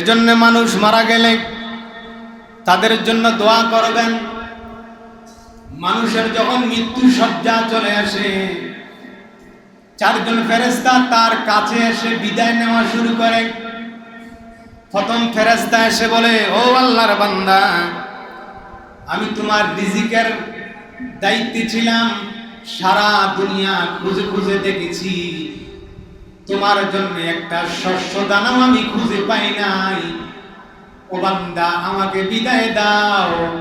এজন্য মানুষ মারা গেলে তাদের জন্য দোয়া করবেন। মানুষের যখন মৃত্যু সজ্জা চলে আসে, চারজন ফেরেস্তা তার কাছে এসে বিদায় নেওয়া শুরু করে। প্রথম ফেরেস্তা এসে বলে, ও আল্লাহর বান্দা, আমি তোমার রিজিকের দায়িত্বে ছিলাম, সারা দুনিয়া খুঁজে খুঁজে দেখেছি। তোমার জন্য একটা শস্য দানাও আমি খুঁজে পাই নাই। ও বান্দা, আমাকে বিদায় দাও।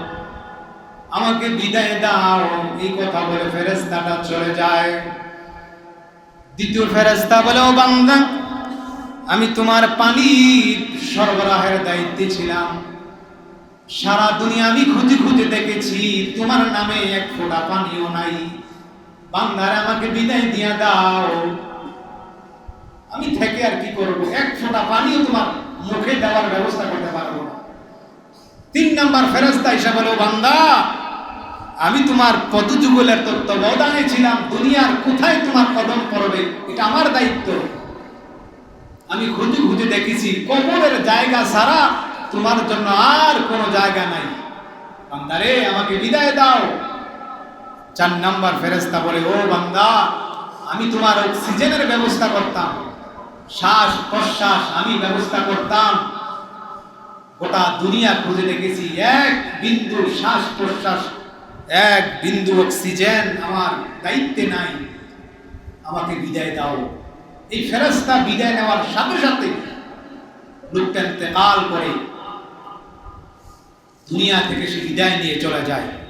আমাকে বিদায় দাও। এই কথা বলে ফেরেস্তাটা চলে যায়। দ্বিতীয় ফেরেস্তা বলে, ও বান্দা, আমি তোমার পানি সরবরাহের দায়িত্বে ছিলাম। সারা দুনিয়া আমি খুঁজে খুঁজে দেখেছি, তোমার নামে এক ফোঁটা পানিও নাই। বান্দার আমাকে বিদায় দিয়া দাও। আমি থেকে আর কি করব? এক ফোঁটা পানিও তোমার মুখে দেওয়ার ব্যবস্থা করতে পারব না। তিন নাম্বার ফেরস্তা হিসাবে বান্দা, আমি তোমার পদযুগলের তত্ত্বাবধানে ছিলাম। দুনিয়ার কোথায় তোমার কদম পড়বে? এটা আমার দায়িত্ব। আমি খুঁজে খুঁজে দেখেছি, কবরের জায়গা ছাড়া তোমার জন্য আর কোনো জায়গা নাই। বান্দারে আমাকে বিদায় দাও। চার নাম্বার ফেরেস্তা বলে, ও বান্দা, আমি তোমার অক্সিজেনের ব্যবস্থা করতাম। শ্বাস, প্রশ্বাস আমি ব্যবস্থা করতাম। গোটা দুনিয়া খুঁজে দেখেছি, এক বিন্দু শ্বাস প্রশ্বাস, এক বিন্দু অক্সিজেন আমার দায়িত্বে নাই। আমাকে বিদায় দাও। এই ফেরস্তা বিদায় নেওয়ার সাথে সাথে লোকটা ইন্তেকাল করে দুনিয়া থেকে সে বিদায় নিয়ে চলে যায়।